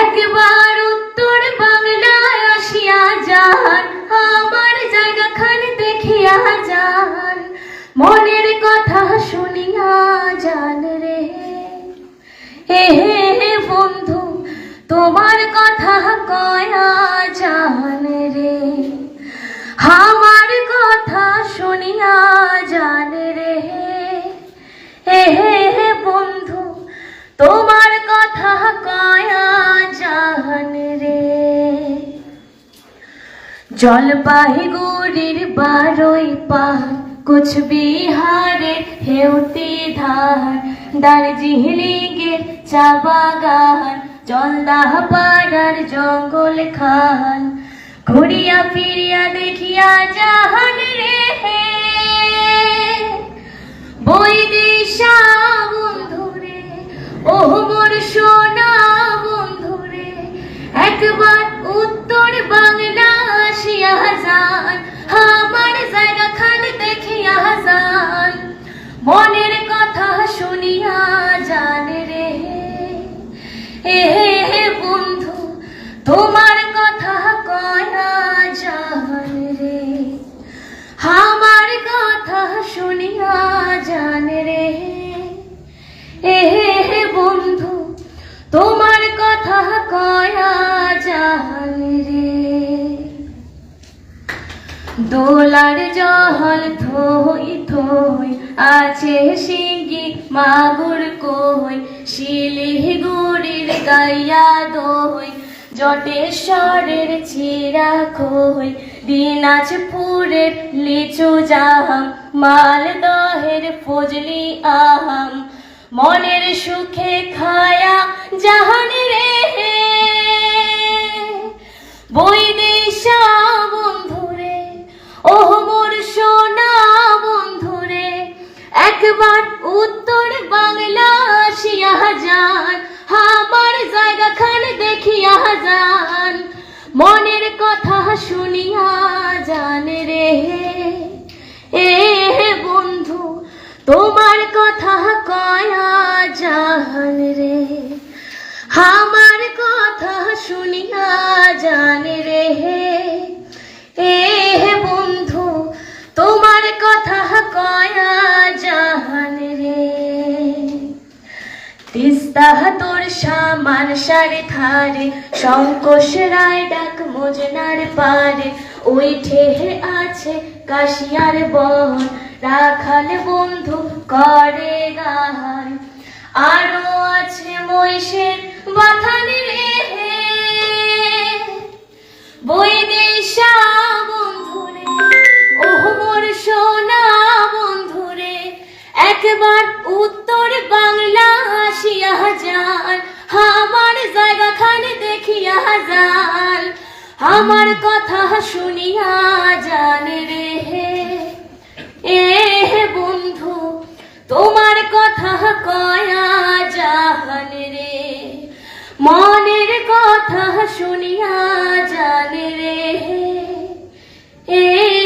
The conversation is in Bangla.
একবার উত্তর বাংলায় আসিয়া যান আমার দেখিয়া যান মনের কথা শুনিয়া যান রে। বন্ধু তোমার কথা কয়া জান রে। আমার কথা শুনিয়া জান রে। হে হে হে বন্ধু, তোমার কথা কয়া জান রে। জলপাইগুড়ির বারোই পাহাড় কুচবিহারের হেউতি ধার দার্জিলিংয়ের চা বাগান। জলদাহ পাড়ার জঙ্গল খান ঘুরিয়া ফিরিয়া দেখিয়া জাহান শুনিয়া জান রে। এ বন্ধু, তোমার কথা কয়া জান রে। দোলার জহল থই থই, আছে সিঙ্গি মাগুর কই শিলিগুড়ির গাইয়া দই, জটেশ্বরের চিরা খই দিনাজপুরের লিচু জাহাম মালদহের ফজলি আহাম। মনের সুখে খায়া জাহান কথা শুনিয়া জান রে। এ হে বন্ধু, তোমার কথা কয়া জান রে। আমার কথা শুনিয়া জান রে। এ সামান সারে ধারে শঙ্কোশ রায় ডাক মোজনার পারে। ওই ঠেহে আছে কাশিয়ার বন, রাখাল বন্ধু করে গান। আরও আছে মহিষের বাথানি রে বৈদেশা বন্ধুরে, ওহ মোর সোনা বন্ধুরে, একবার দেখিয়া যান আমার কথা শুনিয়া জান রে হে। এ হে বন্ধু, তোমার কথা কয়া জান রে। মনের কথা শুনিয়া জান রে এ হে। বন্ধু